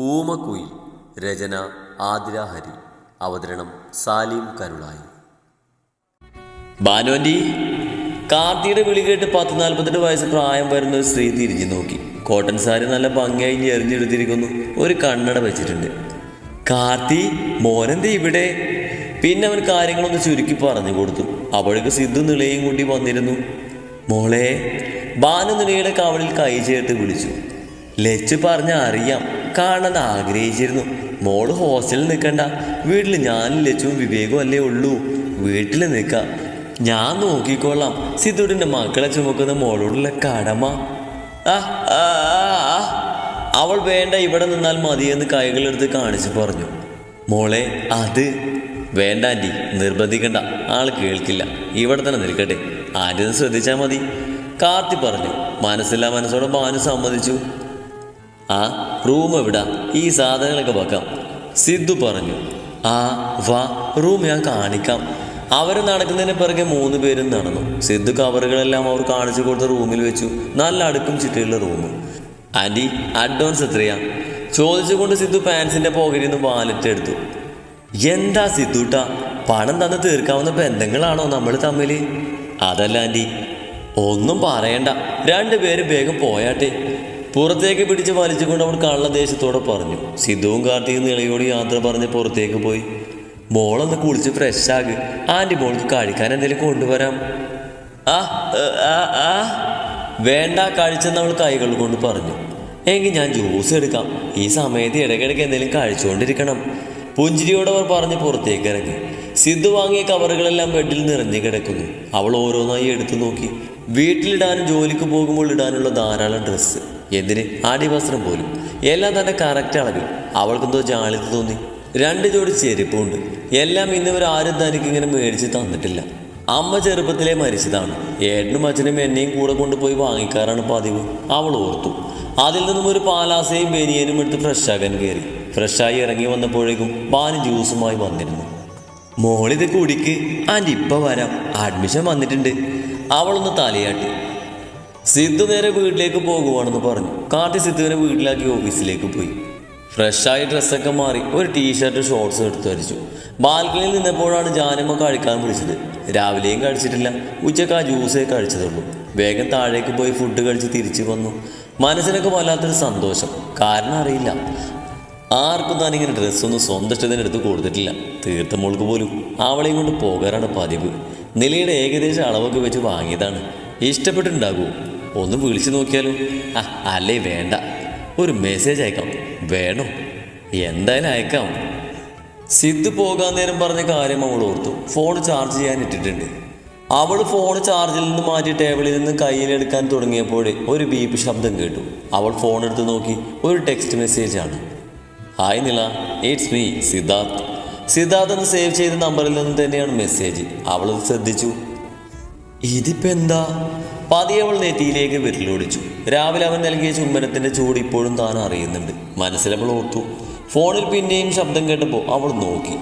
ഊമക്കുയിൽ രചന ആതിര ഹരി അവതരണം സാലിം കരുളായി. ബാനുവന്റി കാർത്തിയുടെ വിളി കേട്ട് പത്ത് നാൽപ്പത്തെട്ട് വയസ്സ് പ്രായം വരുന്ന ഒരു സ്ത്രീ തിരിഞ്ഞു നോക്കി. കോട്ടൺ സാരി നല്ല ഭംഗിയായി എറിഞ്ഞെടുത്തിരിക്കുന്നു ഒരു കണ്ണട വെച്ചിട്ടുണ്ട്. കാർത്തി മോനന്തി ഇവിടെ? പിന്നെ അവൻ കാര്യങ്ങളൊന്ന് ചുരുക്കി പറഞ്ഞു കൊടുത്തു. അവൾക്ക് സിദ്ധു നിളയും കൂട്ടി വന്നിരുന്നു. മോളെ ബാനു നിളയുടെ കവളിൽ കൈ ചേർത്ത് വിളിച്ചു. ലച്ച് പറഞ്ഞ അറിയാം. കാണാൻ ആഗ്രഹിച്ചിരുന്നു. മോൾ ഹോസ്റ്റലിൽ നിൽക്കണ്ട വീട്ടിൽ ഞാനും ലച്ചും വിവേകവും അല്ലേ ഉള്ളൂ. വീട്ടിൽ നിൽക്കാം ഞാൻ നോക്കിക്കൊള്ളാം. സിദ്ധുടിന്റെ മക്കളെ ചുമക്കുന്ന മോളോടുള്ള കടമ. ആ. അവൾ വേണ്ട ഇവിടെ നിന്നാൽ മതിയെന്ന് കൈകളെടുത്ത് കാണിച്ചു പറഞ്ഞു. മോളെ അത് വേണ്ട ആന്റി നിർബന്ധിക്കണ്ട. ആൾ കേൾക്കില്ല. ഇവിടെ തന്നെ നിൽക്കട്ടെ. ആന്റി ഒന്ന് ശ്രദ്ധിച്ചാൽ മതി. കാർത്തി പറഞ്ഞു. മനസ്സില്ലാ മനസ്സോടെ ബാനു സമ്മതിച്ചു. ആ റൂം എവിടാ? ഈ സാധനങ്ങളൊക്കെ വെക്കാം. സിദ്ധു പറഞ്ഞു ആ വാ റൂം ഞാൻ കാണിക്കാം. അവർ നടക്കുന്നതിന് പിറകെ മൂന്ന് പേരും നടന്നു. സിദ്ധു കവറുകളെല്ലാം അവർ കാണിച്ചു കൊടുത്ത റൂമിൽ വെച്ചു. നല്ല അടുക്കും ചിട്ടയുള്ള റൂം. ആന്റി അഡ്വാൻസ് എത്രയാ? ചോദിച്ചുകൊണ്ട് സിദ്ധു പാൻസിന്റെ പോക്കറ്റിൽ നിന്ന് വാലറ്റ് എടുത്തു. എന്താ സിദ്ധുട്ട? പണം തന്ന് തീർക്കാവുന്ന ബന്ധങ്ങളാണോ നമ്മൾ തമ്മിൽ അതല്ല ആന്റി ഒന്നും പറയണ്ട. രണ്ടുപേരും വേഗം പോയാട്ടെ. പുറത്തേക്ക് പിടിച്ച് വലിച്ചുകൊണ്ട് അവൾ കള്ളദേശത്തോടെ പറഞ്ഞു സിദ്ധുവും കാർത്തിയും നിളയോട് യാത്ര പറഞ്ഞ് പുറത്തേക്ക് പോയി. മോളൊന്ന് കുളിച്ച് ഫ്രഷ് ആക് ആന്റി മോൾക്ക് കഴിക്കാൻ എന്തെങ്കിലും കൊണ്ടുവരാം. ആ ആ വേണ്ട കഴിച്ചെന്ന് അവൾ കൈകൾ കൊണ്ട് പറഞ്ഞു. എങ്കിൽ ഞാൻ ജ്യൂസ് എടുക്കാം. ഈ സമയത്ത് ഇടയ്ക്കിടയ്ക്ക് എന്തെങ്കിലും കഴിച്ചുകൊണ്ടിരിക്കണം പുഞ്ചിരിയോട് അവർ പറഞ്ഞ് പുറത്തേക്ക് ഇറങ്ങി. സിദ്ധു വാങ്ങിയ കവറുകളെല്ലാം ബെഡിൽ നിറഞ്ഞു കിടക്കുന്നു. അവൾ ഓരോന്നായി എടുത്തു നോക്കി. വീട്ടിലിടാനും ജോലിക്ക് പോകുമ്പോൾ ഇടാനുള്ള ധാരാളം ഡ്രസ്സ്. എന്തിന്? ആടിവസ്ത്രം പോലും. എല്ലാം തന്നെ കറക്റ്റ് അളവിൽ. അവൾക്കെന്തോ ജാളിത്ത് തോന്നി. രണ്ട് ജോഡി ചെരുപ്പുണ്ട്. എല്ലാം ഇന്നുവരെ ആരും തനിക്ക് ഇങ്ങനെ മേടിച്ച് തന്നിട്ടില്ല. അമ്മ ചെറുപ്പത്തിലെ മരിച്ചതാണ്. ഏട്ടനും അച്ഛനും എന്നെയും കൂടെ കൊണ്ടുപോയി വാങ്ങിക്കാറാണ് പതിവ്. അവൾ ഓർത്തു. അതിൽ നിന്നും ഒരു പാലാസയും ബനിയനും എടുത്ത് ഫ്രഷാക്കാൻ കയറി. ഫ്രഷായി ഇറങ്ങി വന്നപ്പോഴേക്കും ബാന് ജ്യൂസുമായി വന്നിരുന്നു. മോളിത് കുടിക്ക്. ആന്റി ഇപ്പം വരാം. അഡ്മിഷൻ വന്നിട്ടുണ്ട്. അവളൊന്ന് തലയാട്ടി. സിദ്ധു നേരെ വീട്ടിലേക്ക് പോകുവാണെന്ന് പറഞ്ഞു. കാർത്തി സിദ്ധുവിനെ വീട്ടിലാക്കി ഓഫീസിലേക്ക് പോയി. ഫ്രഷായി ഡ്രസ്സൊക്കെ മാറി ഒരു ടീഷർട്ട് ഷോർട്സ് എടുത്തു വരച്ചു. ബാൽക്കണിയിൽ നിന്നപ്പോഴാണ് ജാനമ്മ കഴിക്കാൻ വിളിച്ചത്. രാവിലെയും കഴിച്ചിട്ടില്ല. ഉച്ചയ്ക്ക് ആ ജ്യൂസേ കഴിച്ചതുള്ളൂ. വേഗം താഴേക്ക് പോയി ഫുഡ് കഴിച്ച് തിരിച്ചു വന്നു. മനസ്സിനൊക്കെ വല്ലാത്തൊരു സന്തോഷം. കാരണം അറിയില്ല. ആർക്കും താനിങ്ങനെ ഡ്രസ്സൊന്നും സ്വന്തം ഇഷ്ടത്തിന് എടുത്ത് കൊടുത്തിട്ടില്ല. തീർത്ഥമോൾക്ക് പോലും അവളെയും കൊണ്ട് പോകാറാണ് പതിവ്. നിലയുടെ ഏകദേശം അളവൊക്കെ വെച്ച് വാങ്ങിയതാണ്. ഇഷ്ടപ്പെട്ടിട്ടുണ്ടാകുമോ? ഒന്ന് വിളിച്ചു നോക്കിയാലോ? ആ അല്ലേ വേണ്ട. ഒരു മെസ്സേജ് അയക്കാം. വേണോ? എന്തായാലും അയക്കാം. സിദ്ധു പോകാൻ നേരം പറഞ്ഞ കാര്യം അവൾ ഓർത്തു. ഫോൺ ചാർജ് ചെയ്യാൻ ഇട്ടിട്ടുണ്ട്. അവൾ ഫോൺ ചാർജിൽ നിന്ന് മാറ്റി ടേബിളിൽ നിന്ന് കയ്യിലെടുക്കാൻ തുടങ്ങിയപ്പോൾ ഒരു ബീപ്പ് ശബ്ദം കേട്ടു. അവൾ ഫോൺ എടുത്ത് നോക്കി. ഒരു ടെക്സ്റ്റ് മെസ്സേജ് ആണ്. Hi Nila. It's me Siddharth Siddharth എന്ന് സേവ് ചെയ്ത നമ്പറിൽ നിന്ന് തന്നെയാണ് മെസ്സേജ് അവളത് ശ്രദ്ധിച്ചു. ഇതിപ്പോ എന്താ പതിയെ അവൾ നെറ്റിയിലേക്ക് വിരലോടിച്ചു രാവിലെ അവൻ നൽകിയ ചുംബനത്തിന്റെ ചൂട് ഇപ്പോഴും താൻ അറിയുന്നുണ്ട്. മനസ്സിലവൾ ഓർത്തു. ഫോണിൽ പിന്നെയും ശബ്ദം കേട്ടപ്പോൾ അവൾ നോക്കി.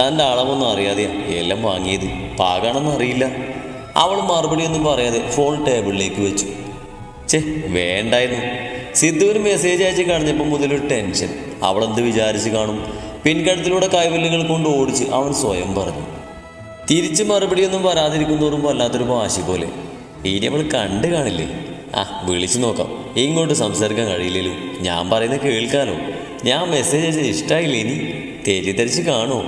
തന്റെ അളവൊന്നും അറിയാതെയാ എല്ലാം വാങ്ങിയത് പാകാണെന്ന് അറിയില്ല. അവൾ മറുപടി ഒന്നും പറയാതെ ഫോൺ ടേബിളിലേക്ക് വെച്ചു. ചേ വേണ്ടായിരുന്നു. സിദ്ധുവിന് മെസ്സേജ് അയച്ച് കഴിഞ്ഞപ്പോൾ മുതലൊരു ടെൻഷൻ. അവളെന്ത് വിചാരിച്ച് കാണും? പിൻകഴുത്തിലൂടെ കൈവല്ലുകൾ കൊണ്ട് ഓടിച്ച് അവൻ സ്വയം പറഞ്ഞു. തിരിച്ച് മറുപടിയൊന്നും വരാതിരിക്കുന്നതോറും വല്ലാത്തൊരു വാശി പോലെ. ഇനി നമ്മൾ കണ്ടു കാണില്ലേ? ആ വിളിച്ചു നോക്കാം. ഇങ്ങോട്ട് സംസാരിക്കാൻ കഴിയില്ലല്ലോ. ഞാൻ പറയുന്നത് കേൾക്കാനോ ഞാൻ മെസ്സേജ് അയച്ചത് ഇഷ്ടമായില്ലേ ഇനി? തെറ്റിദ്ധരിച്ച് കാണുമോ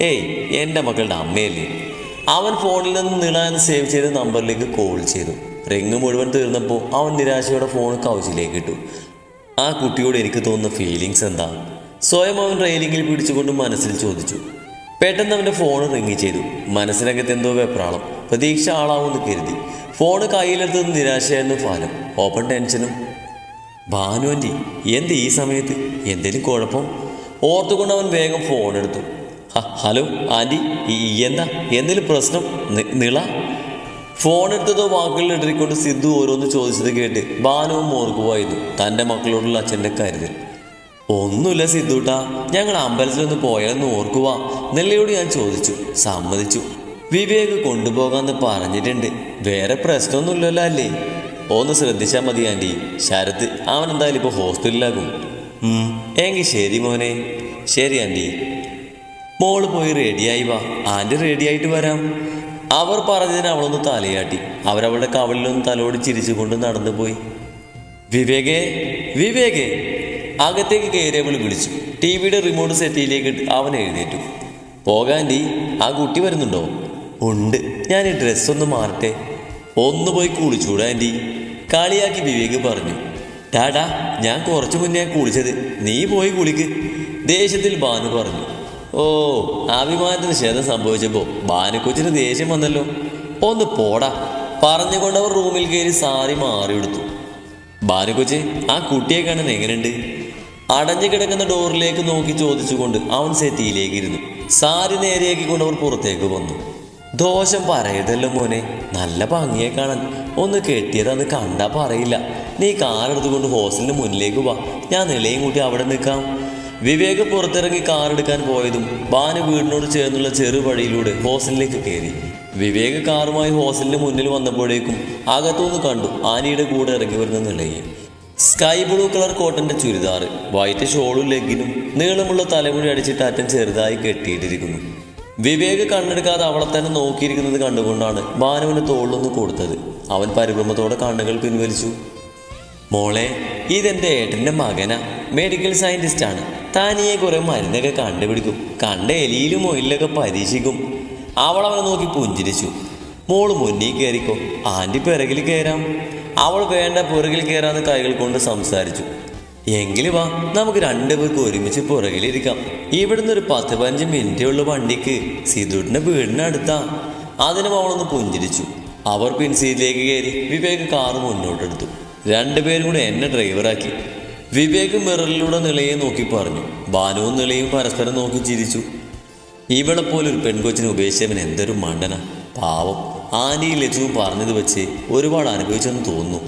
ഏയ് എന്റെ മക്കളുടെ അമ്മയല്ലേ. അവൻ ഫോണിൽ നിന്ന് നീളാൻ സേവ് ചെയ്ത നമ്പറിലേക്ക് കോൾ ചെയ്തു. റിങ് മുഴുവൻ തീർന്നപ്പോൾ അവൻ നിരാശയോടെ ഫോൺ കൗച്ചിലേക്ക് ഇട്ടു. ആ കുട്ടിയോട് എനിക്ക് തോന്നുന്ന ഫീലിങ്സ് എന്താ? സ്വയം അവൻ റെയിലിങ്ങിൽ പിടിച്ചുകൊണ്ട് മനസ്സിൽ ചോദിച്ചു. പെട്ടെന്ന് അവന്റെ ഫോൺ റിങ് ചെയ്തു. മനസ്സിനകത്ത് എന്തോ വെപ്രാളം. പ്രതീക്ഷ ആളാവുമെന്ന് കരുതി. ഫോൺ കയ്യിലെടുത്തത് നിരാശയായിരുന്നു ഫാനും. ഓപ്പൺ ടെൻഷനും ഭാനു ആന്റി എന്ത് ഈ സമയത്ത്? എന്തേലും കുഴപ്പം? ഓർത്തുകൊണ്ട് അവൻ വേഗം ഫോൺ എടുത്തു. "ഹ, ഹലോ ആന്റി എന്താ? എന്തേലും പ്രശ്നം? നിള? ഫോൺ എടുത്തതോ വാക്കുകളിൽ ഇടറിക്കൊണ്ട് സിദ്ധു ഓരോന്ന് ചോദിച്ചത് കേട്ട് ഭാനുവും ഓർക്കുമായിരുന്നു തന്റെ മക്കളോടുള്ള അച്ഛന്റെ കരുതൽ. ഒന്നുമില്ല സിദ്ധൂട്ടാ. ഞങ്ങൾ അമ്പലത്തിലൊന്ന് പോയാലെന്ന് ഓർക്കുക നെല്ലയോട് ഞാൻ ചോദിച്ചു. സമ്മതിച്ചു. വിവേക് കൊണ്ടുപോകാന്ന് പറഞ്ഞിട്ടുണ്ട്. വേറെ പ്രശ്നമൊന്നുമില്ലല്ലോ അല്ലേ? ഒന്ന് ശ്രദ്ധിച്ചാൽ മതി ആന്റി ശരത്ത് അവൻ എന്തായാലും ഇപ്പോൾ ഹോസ്പിറ്റലിലാകും ഉം, എങ്കിൽ ശരി മോനെ. ശരി ആന്റി മോൾ പോയി റെഡിയായി വാ. ആന്റി റെഡിയായിട്ട് വരാം. അവർ പറഞ്ഞതിന് അവളൊന്ന് തലയാട്ടി. അവരവളുടെ കവളിലൊന്ന് തലോടി ചിരിച്ചുകൊണ്ട് നടന്നു പോയി വിവേകേ വിവേകേ. അകത്തേക്ക് കയറിയവൾ വിളിച്ചു. ടി വിയുടെ റിമോട്ട് സെറ്റിയിലേക്ക് അവൻ എഴുന്നേറ്റു. പോകാണ്ടി ആ കുട്ടി വരുന്നുണ്ടോ? ഉണ്ട്. ഞാൻ ഈ ഡ്രസ്സൊന്ന് മാറട്ടെ. ഒന്ന് പോയി കുളിച്ചൂടാ ആന്റി കളിയാക്കി വിവേക് പറഞ്ഞു. ടാടാ ഞാൻ കുറച്ചു മുന്നേ കുളിച്ചത്. നീ പോയി കുളിക്ക്. ദേഷ്യത്തിൽ ബാനു പറഞ്ഞു. ഓ അഭിമാനത്തിന് ക്ഷേതം സംഭവിച്ചപ്പോൾ ഭാനുക്കൊച്ചിന് ദേഷ്യം വന്നല്ലോ. ഒന്ന് പോടാ. പറഞ്ഞുകൊണ്ട് അവർ റൂമിൽ കയറി സാരി മാറിയെടുത്തു. ഭാനുകൊച്ച് ആ കുട്ടിയെ കാണാൻ എങ്ങനെയുണ്ട്? അടഞ്ഞു കിടക്കുന്ന ഡോറിലേക്ക് നോക്കി ചോദിച്ചുകൊണ്ട് അവൻ സെറ്റിയിലേക്ക് ഇരുന്നു സാരി നേരെയാക്കിക്കൊണ്ട് അവർ പുറത്തേക്ക് വന്നു. ദോഷം പറയതല്ലോ മോനെ നല്ല ഭംഗിയെ കാണാൻ. ഒന്ന് കെട്ടിയതാന്ന് കണ്ടാ പറയില്ല. നീ കാറെടുത്തുകൊണ്ട് ഹോസ്റ്റലിന് മുന്നിലേക്ക് വാ. ഞാൻ നിലയും കൂട്ടി അവിടെ നിൽക്കാം. വിവേക് പുറത്തിറങ്ങി കാറെടുക്കാൻ പോയതും ബാന വീടിനോട് ചേർന്നുള്ള ചെറുവഴിയിലൂടെ ഹോസ്റ്റലിലേക്ക് കയറി. വിവേക് കാറുമായി ഹോസ്റ്റലിന് മുന്നിൽ വന്നപ്പോഴേക്കും അകത്തുനിന്ന് കണ്ടു ആനയുടെ കൂടെ ഇറങ്ങി വരുന്ന നിലയെ സ്കൈ ബ്ലൂ കളർ കോട്ടന്റെ ചുരിദാർ വൈറ്റ് ഷോളും ലെഗിനും നീളമുള്ള തലമുടി അടിച്ചിട്ട് അറ്റം ചെറുതായി കെട്ടിയിട്ടിരിക്കുന്നു. വിവേക് കണ്ണെടുക്കാതെ അവളെ തന്നെ നോക്കിയിരിക്കുന്നത് കണ്ടുകൊണ്ടാണ് ഭാനുവിന് തോളിലൊന്ന് കൊടുത്തത്. അവൻ പരിഭ്രമത്തോടെ കണ്ണുകൾ പിൻവലിച്ചു. മോളെ ഇതെന്റെ ഏട്ടന്റെ മകനാ. മെഡിക്കൽ സയന്റിസ്റ്റ് ആണ്. താനിയെ കുറെ മരുന്നൊക്കെ കണ്ടുപിടിക്കും. കണ്ട എലിയിലും ഒയിലൊക്കെ പരീക്ഷിക്കും. അവളവനെ നോക്കി പുഞ്ചിരിച്ചു. മോൾ മുന്നിൽ കയറിക്കോ. ആന്റി പിറകിൽ കയറാം. അവൾ വേണ്ട പുറകിൽ കയറാന്ന് കൈകൾ കൊണ്ട് സംസാരിച്ചു. എങ്കിലും വാ നമുക്ക് രണ്ടുപേർക്ക് ഒരുമിച്ച് പുറകിലിരിക്കാം ഇവിടുന്ന് ഒരു പത്ത് പതിനഞ്ച് മിനിറ്റേ ഉള്ള വണ്ടിക്ക്. സിദ്ധുട്ടിന്റെ വീടിനടുത്താ അതിനും അവളൊന്ന് പുഞ്ചിരിച്ചു. അവർ പിൻസീറ്റിലേക്ക് കയറി വിവേക് കാറ് മുന്നോട്ടെടുത്തു. രണ്ടുപേരും കൂടെ എന്നെ ഡ്രൈവറാക്കി വിവേക് മിററിലൂടെ നിളയെ നോക്കി പറഞ്ഞു. ബാനുവും നിളയും പരസ്പരം നോക്കി ചിരിച്ചു. ഇവളെ പോലെ ഒരു പെൺകൊച്ചിനെ ഉപേക്ഷിച്ചവൻ എന്തൊരു മണ്ടന. പാവം. ആനയും ലച്ചുവും പറഞ്ഞത് വെച്ച് ഒരുപാട് അനുഭവിച്ചെന്ന് തോന്നുന്നു.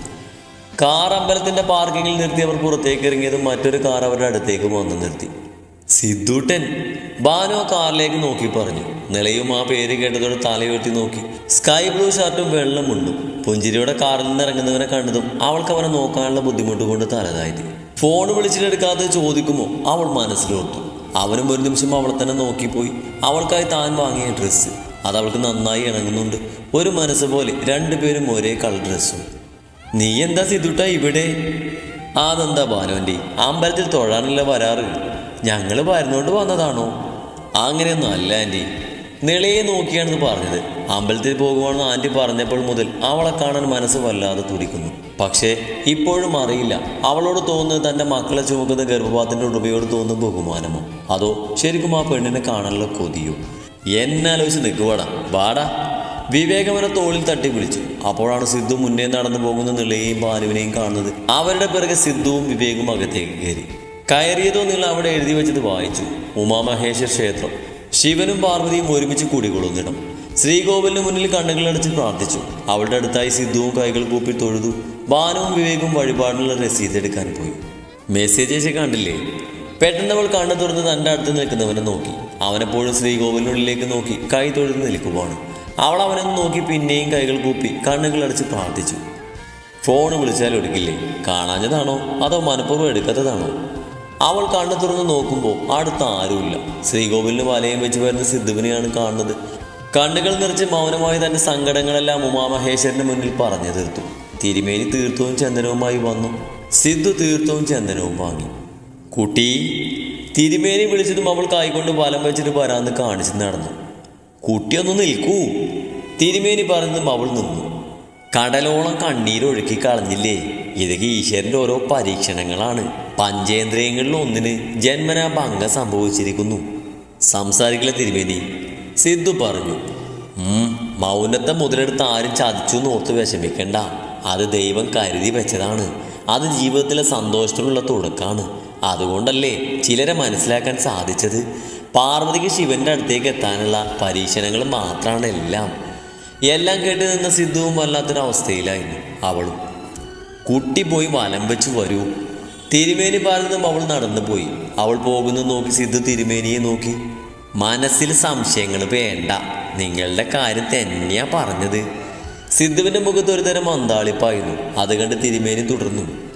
കാർ അമ്പലത്തിന്റെ പാർക്കിങ്ങിൽ നിർത്തി അവർ പുറത്തേക്ക് ഇറങ്ങിയതും മറ്റൊരു കാർ അവരുടെ അടുത്തേക്ക് വന്ന് നിർത്തി. സിദ്ധൂട്ടൻ ബാനു കാറിലേക്ക് നോക്കി പറഞ്ഞു. നിലയും ആ പേര് കേട്ടതോടെ തലയുയർത്തി നോക്കി. സ്കൈ ബ്ലൂ ഷർട്ടും വെള്ളം വെള്ളമുണ്ടും പുഞ്ചിരിയുടെ കാറിൽ നിന്ന് ഇറങ്ങുന്നവനെ കണ്ടതും അവൾക്ക് അവനെ നോക്കാനുള്ള ബുദ്ധിമുട്ട് കൊണ്ട് തലതായി ഫോൺ വിളിച്ചിട്ടെടുക്കാതെ ചോദിക്കുമോ? അവൾ മനസ്സിലോർത്തു. അവനും ഒരു നിമിഷം അവളെ തന്നെ നോക്കിപ്പോയി. അവൾക്കായി താൻ വാങ്ങിയ ഡ്രസ്സ്. അത് അവൾക്ക് നന്നായി ഇണങ്ങുന്നുണ്ട്. ഒരു മനസ്സ് പോലെ രണ്ടുപേരും ഒരേ കളർ ഡ്രസ്സും നീ എന്താ സിദ്ധുട്ട ഇവിടെ? അതെന്താ ഭാനുവന്റെ അമ്പലത്തിൽ തൊഴാനല്ല വരാറ്? ഞങ്ങൾ വരുന്നോണ്ട് വന്നതാണോ? അങ്ങനെയൊന്നും അല്ല ആന്റി. നിളയെ നോക്കിയാണെന്ന് പറഞ്ഞത്. അമ്പലത്തിൽ പോകുവാണെന്ന് ആന്റി പറഞ്ഞപ്പോൾ മുതൽ അവളെ കാണാൻ മനസ്സ് വല്ലാതെ തുടിക്കുന്നു. പക്ഷേ ഇപ്പോഴും അറിയില്ല. അവളോട് തോന്നുന്നത് തന്റെ മക്കളെ ചുമക്കുന്ന ഗർഭപാത്രത്തിന്റെ ഉടമയോട് തോന്നുന്ന ബഹുമാനമോ? അതോ ശരിക്കും ആ പെണ്ണിനെ കാണാനുള്ള കൊതിയോ? എന്നാലോചിച്ച് നിൽക്കുവാടാ. വാടാ. വിവേകമനെ തോളിൽ തട്ടി വിളിച്ചു അപ്പോഴാണ് സിദ്ധു മുന്നേ നടന്നു പോകുന്ന നിളയെയും ബാലുവിനെയും കാണുന്നത്. അവരുടെ പിറകെ സിദ്ധുവും വിവേകും അകത്തേക്ക് കയറി. കയറിയതോ നിങ്ങൾ അവിടെ എഴുതി വെച്ചത് വായിച്ചു. ഉമാമഹേശ്വര ക്ഷേത്രം. ശിവനും പാർവതിയും ഒരുമിച്ച് കൂടികൊള്ളുന്നിടം. ശ്രീകോവിലിന് മുന്നിൽ കണ്ണുകളടച്ച് പ്രാർത്ഥിച്ചു. അവളുടെ അടുത്തായി സിദ്ധുവും കൈകൾ കൂപ്പി തൊഴുതു. ബാനുവും വിവേകും വഴിപാടിനുള്ള രസീത് എടുക്കാൻ പോയി. മെസ്സേജ് കണ്ടില്ലേ? പെട്ടെന്ന് അവൾ കണ്ണു തുറന്ന് തന്റെ അടുത്ത് നിൽക്കുന്നവനെ നോക്കി. അവനെപ്പോഴും ശ്രീകോവിലിനുള്ളിലേക്ക് നോക്കി കൈ തൊഴുത് നിൽക്കുവാണ്. അവൾ അവനൊന്ന് നോക്കി പിന്നെയും കൈകൾ കൂപ്പി കണ്ണുകൾ അടച്ച് പ്രാർത്ഥിച്ചു. ഫോൺ വിളിച്ചാൽ എടുക്കില്ലേ? കാണാഞ്ഞതാണോ? അതോ മനഃപൂർവം എടുക്കാത്തതാണോ? അവൾ കണ്ണു തുറന്ന് നോക്കുമ്പോൾ അടുത്ത ആരുമില്ല. ശ്രീകോവിലിന് വലയം വെച്ച് വരുന്ന സിദ്ധുവിനെയാണ് കാണുന്നത്. കണ്ണുകൾ നിറച്ച് മൗനമായി തന്റെ സങ്കടങ്ങളെല്ലാം ഉമാമഹേശ്വരന് മുന്നിൽ പറഞ്ഞു തീർത്തു. തിരുമേനി തീർത്ഥവും ചന്ദനവുമായി വന്നു. സിദ്ധു തീർത്ഥവും ചന്ദനവും വാങ്ങി. കുട്ടി തിരുമേനി വിളിച്ചതും അവൾ കൈകൊണ്ട് വലം വെച്ചിട്ട് വരാന്ന് കാണിച്ചു നടന്നു. കുട്ടിയൊന്ന് നിൽക്കൂ. തിരുമേനി പറഞ്ഞതും അവൾ നിന്നു. കടലോളം കണ്ണീരൊഴുക്കി കളഞ്ഞില്ലേ? ഇതൊക്കെ ഈശ്വരന്റെ ഓരോ പരീക്ഷണങ്ങളാണ്. പഞ്ചേന്ദ്രിയങ്ങളിൽ ഒന്നിന് ജന്മനാ ഭംഗം സംഭവിച്ചിരിക്കുന്നു. സംസാരിക്കില്ല തിരുമേനി. സിദ്ധു പറഞ്ഞു "ഉം, മൗനത്തെ മുതലെടുത്ത് ആരും ചതിച്ചു നോർത്ത് വിഷമിക്കണ്ട. അത് ദൈവം കരുതി വെച്ചതാണ്. അത് ജീവിതത്തിലെ സന്തോഷത്തിനുള്ള തുടക്കമാണ് അതുകൊണ്ടല്ലേ ചിലരെ മനസ്സിലാക്കാൻ സാധിച്ചത്? പാർവതിക്ക് ശിവന്റെ അടുത്തേക്ക് എത്താനുള്ള പരീക്ഷണങ്ങൾ മാത്രമാണ് എല്ലാം. എല്ലാം കേട്ട് നിന്ന സിദ്ധുവും വല്ലാത്തൊരവസ്ഥയിലായിരുന്നു അവളും. കുട്ടി പോയി വലം വെച്ച് വരൂ. തിരുമേനി പറഞ്ഞതും അവൾ നടന്നു പോയി. അവൾ പോകുന്നത് നോക്കി സിദ്ധു തിരുമേനിയെ നോക്കി. മനസ്സിൽ സംശയങ്ങൾ വേണ്ട. നിങ്ങളുടെ കാര്യം തന്നെയാ പറഞ്ഞത്. സിദ്ധുവിന്റെ മുഖത്ത് ഒരുതരം അന്താളിപ്പായിരുന്നു അത് കണ്ട് തിരുമേനി തുടർന്നു.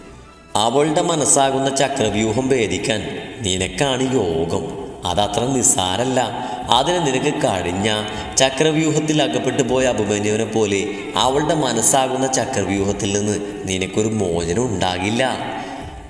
അവളുടെ മനസ്സാകുന്ന ചക്രവ്യൂഹം ഭേദിക്കാൻ നിനക്കാണ് യോഗം. അതത്ര നിസ്സാരല്ല. അതിനെ നിനക്ക് കഴിഞ്ഞ ചക്രവ്യൂഹത്തിൽ അകപ്പെട്ടു പോയ അഭിമന്യുവിനെ പോലെ അവളുടെ മനസ്സാകുന്ന ചക്രവ്യൂഹത്തിൽ നിന്ന് നിനക്കൊരു മോചനം ഉണ്ടാകില്ല.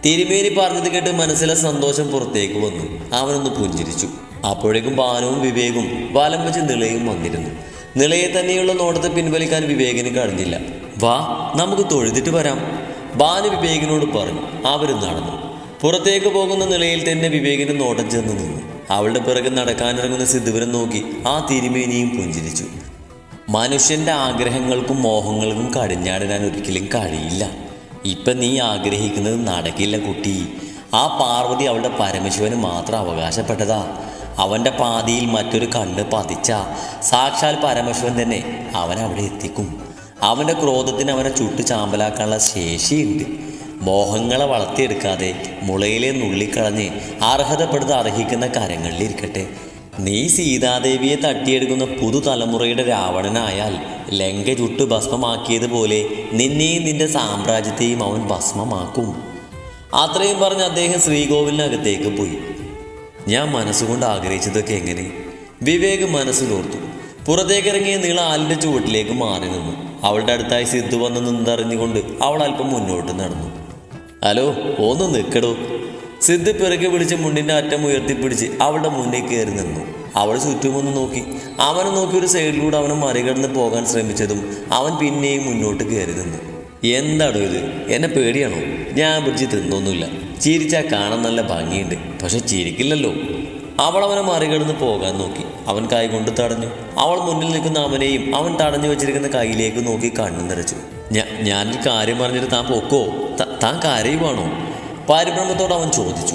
തിരുമേനി പറഞ്ഞത് കേട്ട് മനസ്സിലെ സന്തോഷം പുറത്തേക്ക് വന്നു. അവനൊന്ന് പുഞ്ചിരിച്ചു. അപ്പോഴേക്കും ബാലവും വിവേകും വലം വെച്ച് നിളയും വന്നിരുന്നു. നിളയെ തന്നെയുള്ള നോട്ടത്തെ പിൻവലിക്കാൻ വിവേകിന് കഴിഞ്ഞില്ല. വാ നമുക്ക് തൊഴുതിട്ട് വരാം. ബാലു വിവേകിനോട് പറഞ്ഞു അവരും നടന്നു. പുറത്തേക്ക് പോകുന്ന നിലയിൽ തന്നെ വിവേകിന് നോട്ടം ചെന്ന് നിന്നു. അവളുടെ പിറകെ നടക്കാനിറങ്ങുന്ന സിദ്ധുവരം നോക്കി ആ തിരുമേനിയും പുഞ്ചിരിച്ചു. മനുഷ്യന്റെ ആഗ്രഹങ്ങൾക്കും മോഹങ്ങൾക്കും കടിഞ്ഞാടാൻ ഒരിക്കലും കഴിയില്ല. ഇപ്പൊ നീ ആഗ്രഹിക്കുന്നത് നടക്കില്ല കുട്ടി. ആ പാർവതി അവളുടെ പരമശിവന് മാത്രം അവകാശപ്പെട്ടതാ. അവന്റെ പാതിയിൽ മറ്റൊരു കണ്ണ് പതിച്ച. സാക്ഷാൽ പരമശിവൻ തന്നെ അവൻ അവിടെ എത്തിക്കും. അവന്റെ ക്രോധത്തിന് അവനെ ചുട്ട് ചാമ്പലാക്കാനുള്ള ശേഷിയുണ്ട്. മോഹങ്ങളെ വളർത്തിയെടുക്കാതെ മുളയിലെ നുള്ളിക്കളഞ്ഞ് അർഹതപ്പെടുത്ത അർഹിക്കുന്ന കരങ്ങളിലിരിക്കട്ടെ നീ സീതാദേവിയെ തട്ടിയെടുക്കുന്ന പുതുതലമുറയുടെ രാവണനായാൽ ലങ്ക ചുട്ട് ഭസ്മമാക്കിയതുപോലെ നിന്നെയും നിന്റെ സാമ്രാജ്യത്തെയും അവൻ ഭസ്മമാക്കും. അത്രയും പറഞ്ഞ് അദ്ദേഹം ശ്രീകോവിലിനകത്തേക്ക് പോയി. ഞാൻ മനസ്സുകൊണ്ട് ആഗ്രഹിച്ചതൊക്കെ എങ്ങനെ? വിവേക് മനസ്സിലോർത്തു. പുറത്തേക്കിറങ്ങിയ നീള ആലിന്റെ ചുവട്ടിലേക്ക് മാറി നിന്നു. അവളുടെ അടുത്തായി സിദ്ധു വന്ന് നിന്നറിഞ്ഞുകൊണ്ട് അവൾ അല്പം മുന്നോട്ട് നടന്നു. ഹലോ ഒന്ന് നിൽക്കടോ. സിദ്ധു പിറകെ പിടിച്ച് മുണ്ടിന്റെ അറ്റം ഉയർത്തിപ്പിടിച്ച് അവളുടെ മുന്നിൽ കയറി നിന്നു. അവൾ ചുറ്റുമൊന്ന് നോക്കി. അവനെ നോക്കി ഒരു സൈഡിലൂടെ അവനെ മറികടന്ന് പോകാൻ ശ്രമിച്ചതും അവൻ പിന്നെയും മുന്നോട്ട് കയറി നിന്നു. എന്താടോ ഇത്? എന്നെ പേടിയാണോ? ഞാൻ പിടിച്ച് തിന്നൊന്നുമില്ല. ചിരിച്ചാൽ കാണാൻ നല്ല ഭംഗിയുണ്ട്. പക്ഷെ ചിരിക്കില്ലല്ലോ. അവൾ അവനെ മറികടന്ന് പോകാൻ നോക്കി. അവൻ കൈ കൊണ്ട് തടഞ്ഞു. അവൾ മുന്നിൽ നിൽക്കുന്ന അവനെയും അവൻ തടഞ്ഞു വെച്ചിരിക്കുന്ന കൈയിലേക്ക് നോക്കി കണ്ണു നിറച്ചു. ഞാൻ കാര്യം പറഞ്ഞിട്ട് താൻ പൊക്കോ? താൻ കരയുവാണോ? പരിഭ്രമത്തോടെ അവൻ ചോദിച്ചു.